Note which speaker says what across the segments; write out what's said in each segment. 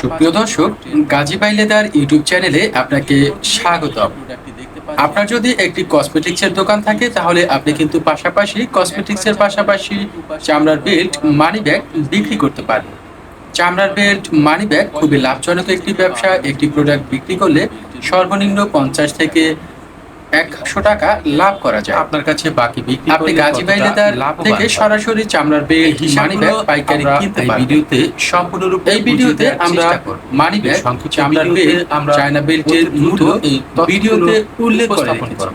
Speaker 1: সুপ্রিয় দর্শক, Gazi by leather YouTube চ্যানেলে আপনাকে স্বাগত আপনার যদি একটি কসমেটিক্সের দোকান থাকে, তাহলে আপনি কিন্তু পাশাপাশি কসমেটিক্সের পাশাপাশি চামড়ার বেল্ট মানি ব্যাগ বিক্রি করতে পারেন। চামড়ার বেল্ট মানি ব্যাগ খুবই লাভজনক একটি ব্যবসা, একটি প্রোডাক্ট বিক্রি করলে সর্বনিম্ন পঞ্চাশ থেকে একশো টাকা লাভ করা যায়।
Speaker 2: আপনার কাছে বাকি বিক্রি
Speaker 1: আপনি গাজী বাই
Speaker 2: কতটা
Speaker 1: লেদার
Speaker 2: লাভবান
Speaker 1: থেকে সরাসরি চামড়ার বেল্ট মানি ব্যাগ পাইকারি কিনতে
Speaker 2: এই
Speaker 1: পারবেন
Speaker 2: ভিডিওতে সম্পূর্ণরূপে
Speaker 1: এই ভিডিওতে আমরা মানি ব্যাগ চামড়ার বেল্ট
Speaker 2: আমরা
Speaker 1: চায়না বেল্টের
Speaker 2: দ্রুত এই
Speaker 1: ভিডিওতে উল্লেখ করে।
Speaker 2: করব।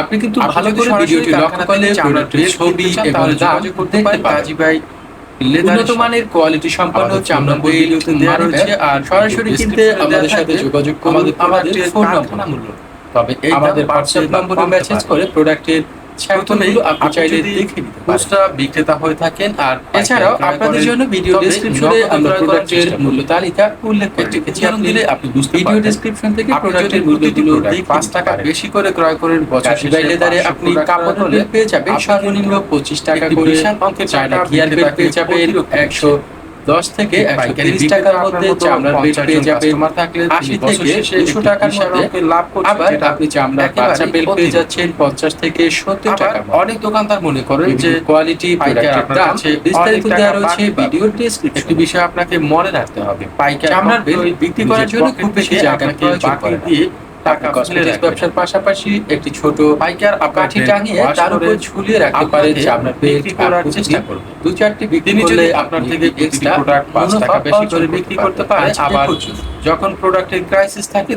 Speaker 1: আপনি কিন্তু ভালো করে ভিডিওটি লক্ষ্য করলে
Speaker 2: চামড়ার
Speaker 1: ছবি এবং দাম
Speaker 2: করতে পারেন। গাজী ভাই
Speaker 1: উন্নত মানের কোয়ালিটি সম্পন্ন চামড়া বেল্ট
Speaker 2: দেওয়া রয়েছে। আর
Speaker 1: সরাসরি কিনতে আমাদের সাথে যোগাযোগ করুন।
Speaker 2: আমাদের
Speaker 1: ফোন নম্বর
Speaker 2: মূল্য।
Speaker 1: তবে এই
Speaker 2: আমাদের
Speaker 1: হোয়াটসঅ্যাপ নম্বরে মেসেজ করে প্রোডাক্টের
Speaker 2: প্রথমেই
Speaker 1: আপনি চাইলে দেখে নিতে
Speaker 2: খুচরা বিক্রেতা হয়ে থাকেন আর
Speaker 1: এছাড়াও আপনাদের জন্য ভিডিও ডেসক্রিপশনে আমরা প্রোডাক্টের মূল্য তালিকা উল্লেখ করে রেখেছি। আপনি
Speaker 2: দিলে আপনি বুঝতে
Speaker 1: ভিডিও ডেসক্রিপশন থেকে প্রোডাক্টের মূল্যগুলো দেখে
Speaker 2: পাঁচ টাকা বেশি করে ক্রয় করেন বছর
Speaker 1: লেদারে
Speaker 2: 500
Speaker 1: আপনি কাপড় বেল্ট পেয়ে যাবেন সর্বনিম্ন পঁচিশ টাকা করে
Speaker 2: অঙ্কের
Speaker 1: চায়না গিয়ার পেয়ে যাবেন। একশো দশ থেকে একশো টাকার মধ্যে চামড়ার বেল্ট পেয়ে যাবেন
Speaker 2: থাকলে
Speaker 1: আশি থেকে দুশো টাকার মধ্যে
Speaker 2: লাভ
Speaker 1: আবার আপনি চামড়ার বাচ্চা বেল্ট পেয়ে যাচ্ছেন পঞ্চাশ থেকে সত্তর মধ্যে।
Speaker 2: অনেক দোকানদার মনে করেন যে
Speaker 1: কোয়ালিটি প্রোডাক্টের দাম বিস্তারিত দেওয়া রয়েছে
Speaker 2: বাড়তি পাবেন। একটি বিষয় আপনাকে মনে রাখতে হবে পাইকার
Speaker 1: চামড়ার বেল্ট বিক্রি করার জন্য খুব বেশি জায়গা প্রয়োজন
Speaker 2: দিয়ে টাকা
Speaker 1: কসমেটিক্স ব্যবসার পাশাপাশি একটি ছোট
Speaker 2: পাইকার
Speaker 1: কাঠি টাঙিয়ে তার উপর ঝুলিয়ে রাখতে পারেন যে আপনার
Speaker 2: বিক্রি করার চেষ্টা করবে।
Speaker 1: দু চারটি বিক্রি করলে আপনার থেকে এক্সট্রা
Speaker 2: প্রোডাক্ট পাঁচ টাকা বেশি করে বিক্রি করতে পারে। আবার
Speaker 1: আবার
Speaker 2: যখন প্রোডাক্টের ক্রাইসিস থাকে